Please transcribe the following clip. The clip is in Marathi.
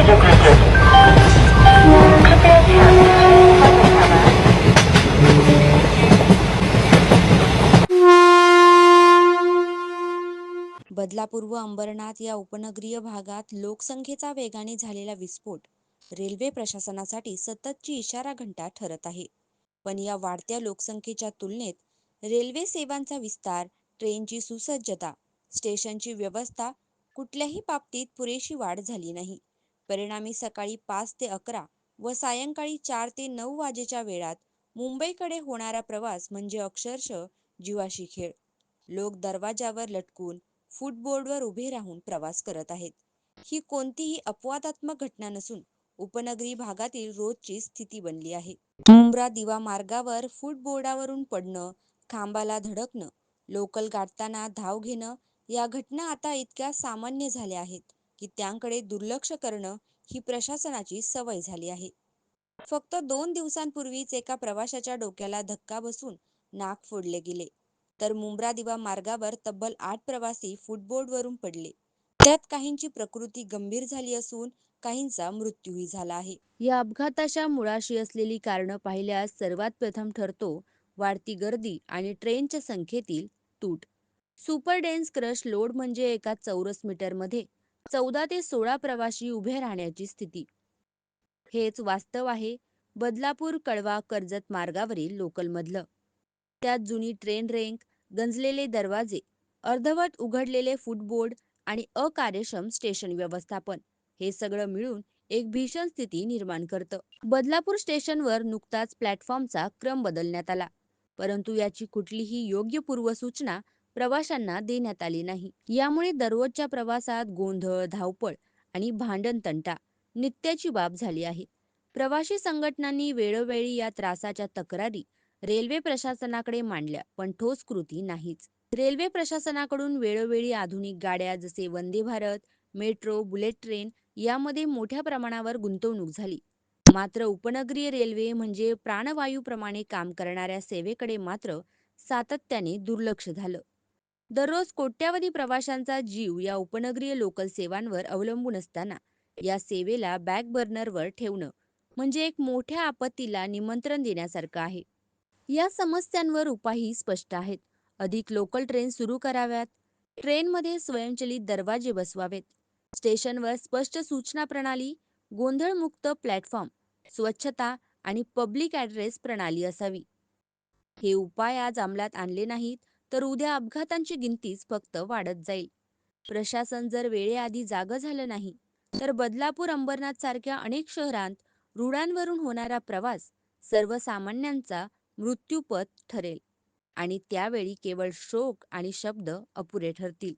बदलापूर्व अंबरनाथ या उपनगरीय भागात लोकसंख्येचा वेगाने झालेला विस्फोट. रेल्वे प्रशासनासाठी सततची इशारा घंटा ठरत आहे. पण या वाढत्या लोकसंख्येच्या तुलनेत रेल्वे सेवांचा विस्तार ट्रेनची सुसज्जता स्टेशनची व्यवस्था कुठल्याही बाबतीत पुरेशी वाढ झाली नाही. परिणामी सकाळी पाच ते अकरा व सायंकाळी चार ते नऊ वाजेच्या वेळात मुंबईकडे होणारा प्रवास म्हणजे अक्षरशः जीवाशी खेळ. लोक दरवाजावर लटकून, फूटबोर्डवर उभे राहून प्रवास करत आहेत. ही कोणतीही अपवादात्मक घटना नसून उपनगरी भागातील रोजची स्थिती बनली आहे. मुंब्रा दिवा मार्गावर फुटबोर्डावरून पडणं, खांबाला धडकणं, लोकल गाठताना धाव घेणं या घटना आता इतक्या सामान्य झाल्या आहेत की त्यांकडे दुर्लक्ष करणं ही प्रशासनाची सवय झाली आहे. फक्त दोन दिवसांपूर्वीच एका प्रवाशाच्या डोक्याला धक्का बसून नाक फोडले गेले. तर मुंब्रा दिवा मार्गावर तब्बल आठ प्रवासी फुटबोर्डवरून पडले. त्यात काहींची प्रकृती गंभीर झाली असून काहींचा मृत्यूही झाला आहे. या अपघाताच्या मुळाशी असलेली कारणं पाहिल्यास सर्वात प्रथम ठरतो वाढती गर्दी आणि ट्रेनच्या संख्येतील तूट. सुपर डेन्स क्रश लोड म्हणजे एका चौरस मीटरमध्ये चौदा ते सोळा प्रवाशी उभे राहण्याची स्थिती. हेच वास्तव आहे बदलापूर कळवा कर्जत मार्गावरील लोकलमधलं. त्यात जुनी ट्रेन रेंक गंजलेले दरवाजे, अर्धवट उघडलेले फुटबोर्ड आणि अकार्यक्षम स्टेशन व्यवस्थापन हे सगळं मिळून एक भीषण स्थिती निर्माण करतं. बदलापूर स्टेशनवर नुकताच प्लॅटफॉर्मचा क्रम बदलण्यात आला. परंतु याची कुठलीही योग्य पूर्वसूचना प्रवाशांना देण्यात आली नाही. यामुळे दररोजच्या प्रवासात गोंधळ, धावपळ आणि भांडणतंटा नित्याची बाब झाली आहे. प्रवाशी संघटनांनी वेळोवेळी या त्रासाच्या तक्रारी रेल्वे प्रशासनाकडे मांडल्या पण ठोस कृती नाहीच. रेल्वे प्रशासनाकडून वेळोवेळी आधुनिक गाड्या जसे Vande Bharat, metro, bullet train यामध्ये मोठ्या प्रमाणावर गुंतवणूक झाली. मात्र उपनगरीय रेल्वे म्हणजे प्राणवायूप्रमाणे काम करणाऱ्या सेवेकडे मात्र सातत्याने दुर्लक्ष झालं. दररोज कोट्यवधी प्रवाशांचा जीव या उपनगरीय लोकल सेवांवर अवलंबून असताना या सेवेला बॅक बर्नरवर ठेवणं म्हणजे एक मोठ्या आपत्तीला निमंत्रण देण्यासारखं आहे. या समस्यांवर उपायही स्पष्ट आहेत. अधिक लोकल ट्रेन सुरू कराव्यात, ट्रेनमध्ये स्वयंचलित दरवाजे बसवावेत, स्टेशनवर स्पष्ट सूचना प्रणाली, गोंधळमुक्त प्लॅटफॉर्म, स्वच्छता आणि पब्लिक ॲड्रेस प्रणाली असावी. हे उपाय आज अंमलात आणले नाहीत तर उद्या अपघातांची गिनतीच फक्त वाढत जाईल. प्रशासन जर वेळेआधी जागं झालं नाही तर बदलापूर अंबरनाथ सारख्या अनेक शहरांत रुळांवरून होणारा प्रवास सर्वसामान्यांचा मृत्यूपथ ठरेल आणि त्यावेळी केवळ शोक आणि शब्द अपुरे ठरतील.